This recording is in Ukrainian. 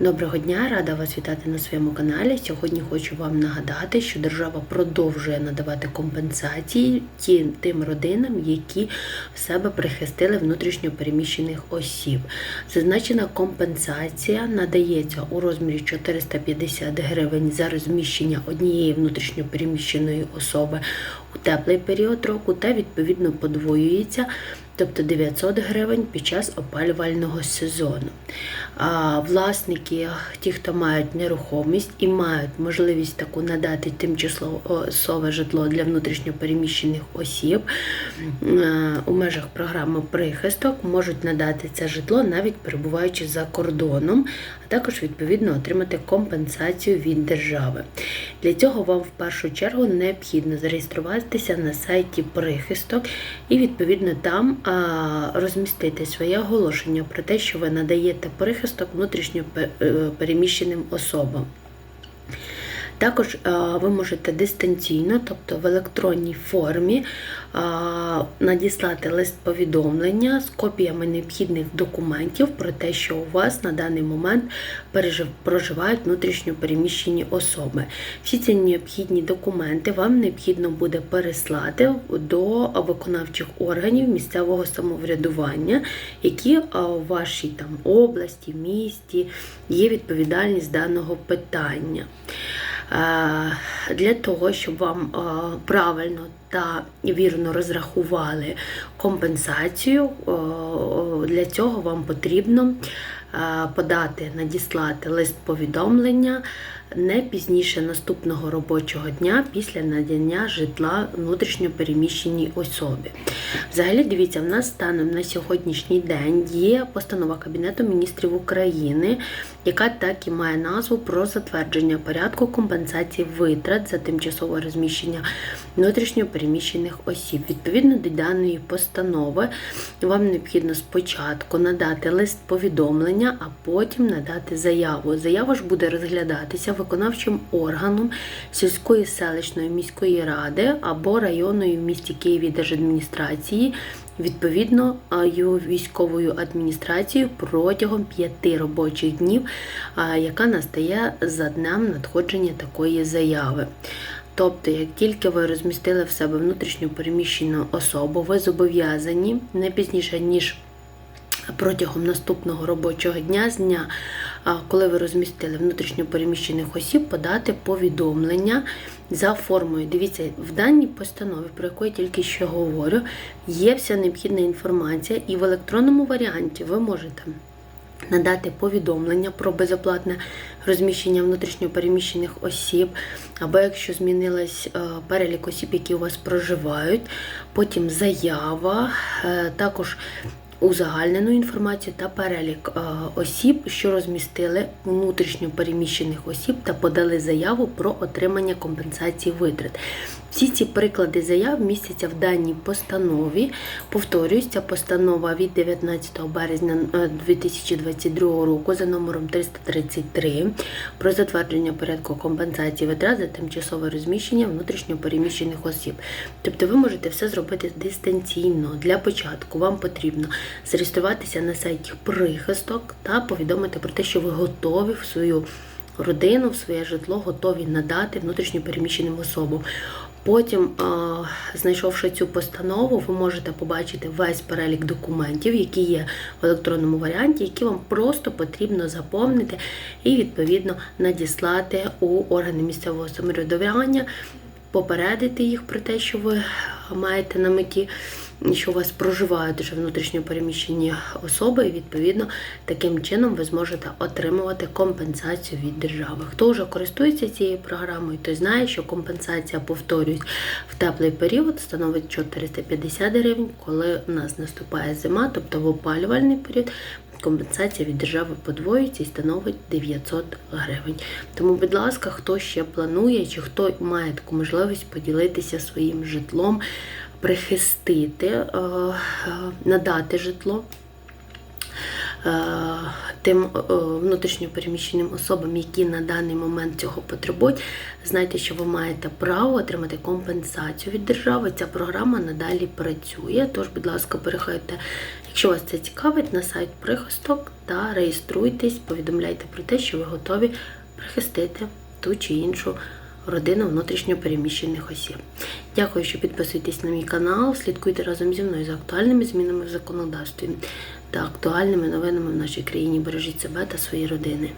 Доброго дня, рада вас вітати на своєму каналі. Сьогодні хочу вам нагадати, що держава продовжує надавати компенсації тим родинам, які в себе прихистили внутрішньо переміщених осіб. Зазначена компенсація надається у розмірі 450 гривень за розміщення однієї внутрішньо переміщеної особи у теплий період року та відповідно подвоюється. Тобто 900 гривень під час опалювального сезону. А власники, ті, хто мають нерухомість і мають можливість таку надати тимчасове житло для внутрішньопереміщених осіб у межах програми прихисток, можуть надати це житло навіть перебуваючи за кордоном, а також відповідно отримати компенсацію від держави. Для цього вам в першу чергу необхідно зареєструватися на сайті прихисток і відповідно там розмістити своє оголошення про те, що ви надаєте прихисток внутрішньо е, переміщеним особам. Також е, ви можете дистанційно, тобто в електронній формі, е, надіслати лист повідомлення з копіями необхідних документів про те, що у вас на даний момент проживають внутрішньо переміщені особи. Всі ці необхідні документи вам необхідно буде переслати до виконавчих органів місцевого самоврядування, які е, у вашій там області, місті є відповідальність даного питання. Е, Для того, щоб вам е, правильно та вірно розрахували компенсацію, е, для цього вам потрібно подати, надіслати лист повідомлення не пізніше наступного робочого дня після надання житла внутрішньопереміщеній особі. Взагалі, дивіться, в нас станом на сьогоднішній день є постанова Кабінету міністрів України, яка так і має назву про затвердження порядку компенсації витрат за тимчасове розміщення внутрішньопереміщених осіб. Відповідно до даної постанови, вам необхідно спочатку надати лист повідомлення, а потім надати заяву. Заява ж буде розглядатися виконавчим органом сільської селищної міської ради або районної в місті Києві держадміністрації. Відповідно, військовою адміністрацією протягом п'яти робочих днів, яка настає за днем надходження такої заяви. Тобто, як тільки ви розмістили в себе внутрішньо переміщену особу, ви зобов'язані не пізніше ніж протягом наступного робочого дня з дня, коли ви розмістили внутрішньо переміщених осіб, подати повідомлення за формою. Дивіться, в даній постанові, про яку я тільки що говорю, є вся необхідна інформація, і в електронному варіанті ви можете. Надати повідомлення про безоплатне розміщення внутрішньопереміщених осіб, або якщо змінилась е, перелік осіб, які у вас проживають, потім заява, е, також узагальнену інформацію та перелік е, осіб, що розмістили внутрішньо переміщених осіб та подали заяву про отримання компенсації витрат. Всі ці приклади заяв містяться в даній постанові. Повторюсь, ця постанова від 19 березня е, 2022 року за номером 333 про затвердження порядку компенсації витрат за тимчасове розміщення внутрішньо переміщених осіб. Тобто ви можете все зробити дистанційно. Для початку вам потрібно зареєструватися на сайті прихисток та повідомити про те, що ви готові в свою родину, в своє житло готові надати внутрішньо переміщеним особам. Потім, знайшовши цю постанову, ви можете побачити весь перелік документів, які є в електронному варіанті, які вам просто потрібно заповнити і відповідно надіслати у органи місцевого самоврядування, попередити їх про те, що ви маєте на меті, що у вас проживають вже внутрішньо переміщені особи, і відповідно таким чином ви зможете отримувати компенсацію від держави. Хто вже користується цією програмою, той знає, що компенсація, повторюсь, в теплий період становить 450 гривень, коли у нас наступає зима, тобто в опалювальний період. Компенсація від держави подвоюється і становить 900 гривень. Тому, будь ласка, хто ще планує, чи хто має таку можливість поділитися своїм житлом, прихистити, е, е, надати житло е, тим е, внутрішньо переміщеним особам, які на даний момент цього потребують, знайте, що ви маєте право отримати компенсацію від держави. Ця програма надалі працює. Тож, будь ласка, переходьте, Якщо вас це цікавить, на сайт прихисток та реєструйтесь, повідомляйте про те, що ви готові прихистити ту чи іншу родину внутрішньопереміщених осіб. Дякую, що підписуєтесь на мій канал. Слідкуйте разом зі мною за актуальними змінами в законодавстві та актуальними новинами в нашій країні. Бережіть себе та свої родини.